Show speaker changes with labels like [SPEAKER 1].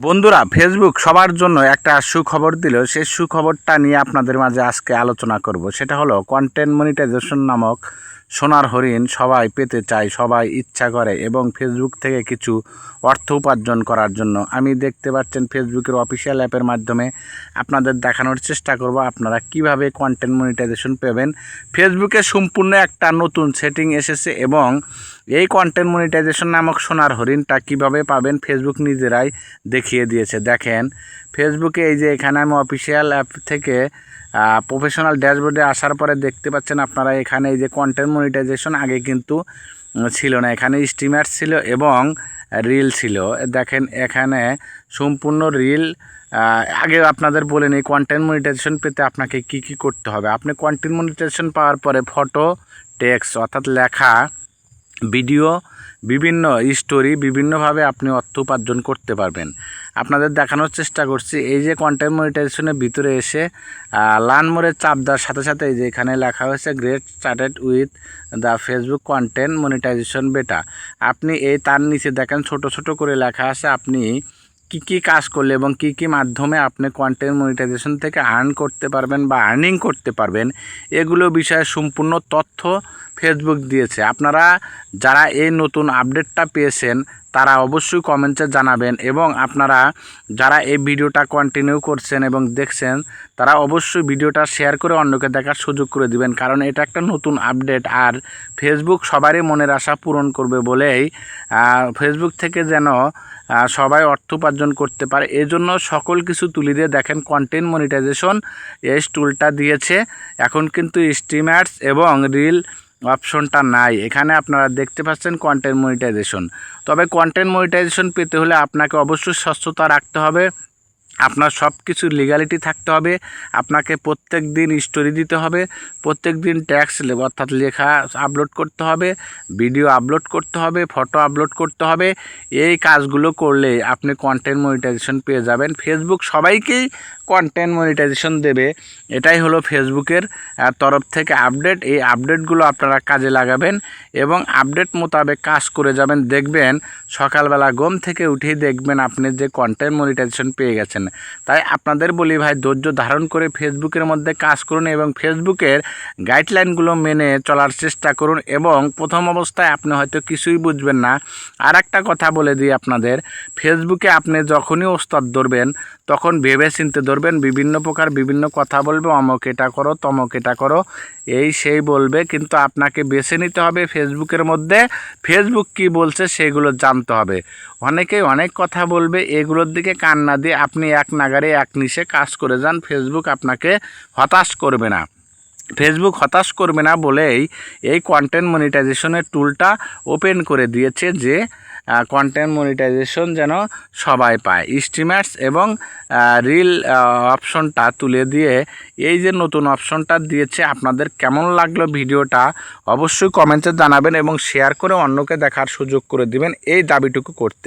[SPEAKER 1] বন্ধুরা ফেসবুক সবার জন্য একটা সুখবর দিল। সেই সুখবরটা নিয়ে আপনাদের মাঝে আজকে আলোচনা করব। সেটা হলো কন্টেন্ট মনিটাইজেশন নামক সোনার হরিণ সবাই পেতে চায়, সবাই ইচ্ছা করে এবং ফেসবুক থেকে কিছু অর্থ উপার্জন করার জন্য। আমি দেখতে পাচ্ছেন ফেসবুকের অফিসিয়াল অ্যাপের মাধ্যমে আপনাদের দেখানোর চেষ্টা করব, আপনারা কীভাবে কন্টেন্ট মনিটাইজেশন পাবেন। ফেসবুকে সম্পূর্ণ একটা নতুন সেটিং এসেছে এবং এই কন্টেন্ট মনিটাইজেশন নামক সোনার হরিণটা কীভাবে পাবেন ফেসবুক নিজেরাই দেখিয়ে দিয়েছে। দেখেন ফেসবুকে এই যে এখানে আমি অফিসিয়াল অ্যাপ থেকে প্রফেশনাল ড্যাশবোর্ডে আসার পরে দেখতে পাচ্ছেন আপনারা এখানে এই যে কন্টেন্ট মনিটাইজেশন আগে কিন্তু ছিল না। এখানে স্টিমার ছিল এবং রিল ছিল। দেখেন, এখানে সম্পূর্ণ রিল আগে আপনাদের বলে নিই কন্টেন্ট মনিটাইজেশন পেতে আপনাকে কি কি করতে হবে। আপনি কন্টেন্ট মনিটাইজেশন পাওয়ার পরে ফটো টেক্সট অর্থাৎ লেখা ভিডিও, বিভিন্ন স্টোরি বিভিন্নভাবে আপনি অর্থ উপার্জন করতে পারবেন। আপনাদের দেখানোর চেষ্টা করছি, এই যে কন্টেন্ট মনিটাইজেশনের ভিতরে এসে লান মোড়ের চাপ দেওয়ার সাথে সাথে এই যে এখানে লেখা হয়েছে great started with the Facebook content monetization beta আপনি এই তার নিচে দেখেন, ছোট ছোট করে লেখা আছে, আপনি কি কি কাজ করলে এবং কি কি মাধ্যমে আপনি কন্টেন্ট মনিটাইজেশন থেকে আর্ন করতে পারবেন বা আর্নিং করতে পারবেন, এগুলো বিষয়ে সম্পূর্ণ তথ্য ফেসবুক দিয়েছে। আপনারা যারা এই নতুন আপডেটটা পেয়েছেন, তারা অবশ্যই কমেন্টে জানাবেন এবং আপনারা যারা এই ভিডিওটা কন্টিনিউ করছেন এবং দেখছেন, তারা অবশ্যই ভিডিওটা শেয়ার করে অন্যকে দেখার সুযোগ করে দিবেন। কারণ এটা একটা নতুন আপডেট আর ফেসবুক সবারই মনের আশা পূরণ করবে বলেই ফেসবুক থেকে যেন সবাই অর্থ উপার্জন করতে পারে। এজন্য সকল কিছু তুলি দিয়ে দেখেন কন্টেন্ট মনিটাইজেশন এই টুলটা দিয়েছে। এখন কিন্তু স্টিমার্স এবং রিল অপশনটা নাই। এখানে আপনারা দেখতে পাচ্ছেন কন্টেন্ট মনিটাইজেশন তবে কন্টেন্ট মনিটাইজেশন পেতে হলে আপনাকে অবশ্যই স্বচ্ছতা রাখতে হবে। আপনার সব কিছু লিগালিটি থাকতে হবে, আপনাকে প্রত্যেক দিন স্টোরি দিতে হবে, প্রত্যেক দিন ট্যাক্স অর্থাৎ লেখা আপলোড করতে হবে ভিডিও আপলোড করতে হবে ফটো আপলোড করতে হবে, এই কাজগুলো করলে আপনি কন্টেন্ট মনিটাইজেশন পেয়ে যাবেন। ফেসবুক সবাইকেই কন্টেন্ট মনিটাইজেশন দেবে, এটাই হলো ফেসবুকের তরফ থেকে আপডেট এই আপডেটগুলো আপনারা কাজে লাগাবেন এবং আপডেট মোতাবেক কাজ করে যাবেন। দেখবেন সকালবেলা ঘুম থেকে উঠেই দেখবেন আপনি যে কন্টেন্ট মনিটাইজেশন পেয়ে গেছেন। তাই আপনাদের বলি ভাই, ধৈর্য ধারণ করে ফেসবুকের মধ্যে কাজ করুন এবং ফেসবুকের গাইডলাইনগুলো মেনে চলার চেষ্টা করুন এবং প্রথম অবস্থায় আপনি হয়তো কিছুই বুঝবেন না। আর একটা কথা বলে দিই আপনাদের ফেসবুকে আপনি যখনই ওস্তাদ ধরবেন, তখন ভেবে চিনতে ধরবেন, বিভিন্ন প্রকার বিভিন্ন কথা বলবে, অমক এটা করো, তমক এটা করো, এই সেই বলবে, কিন্তু আপনাকে বেছে নিতে হবে ফেসবুকের মধ্যে ফেসবুক কি বলছে সেগুলো জানতে হবে। অনেকেই অনেক কথা বলবে, এগুলোর দিকে কান না দিয়ে আপনি এক নাগারে, এক নিশে কাজ করে যান ফেসবুক আপনাকে হতাশ করবে না। ফেসবুক হতাশ করবে না বলেই এই কন্টেন্ট মনিটাইজেশনের টুলটা ওপেন করে দিয়েছে যে কন্টেন্ট মনিটাইজেশন যেন সবাই পায়। স্ট্রিমার্স এবং রিল অপশনটা তুলে দিয়ে এই যে নতুন অপশনটা দিয়েছে, আপনাদের কেমন লাগল ভিডিওটা অবশ্যই কমেন্টে জানাবেন এবং শেয়ার করে অন্যকে দেখার সুযোগ করে দিবেন। এই দাবিটুকু করতে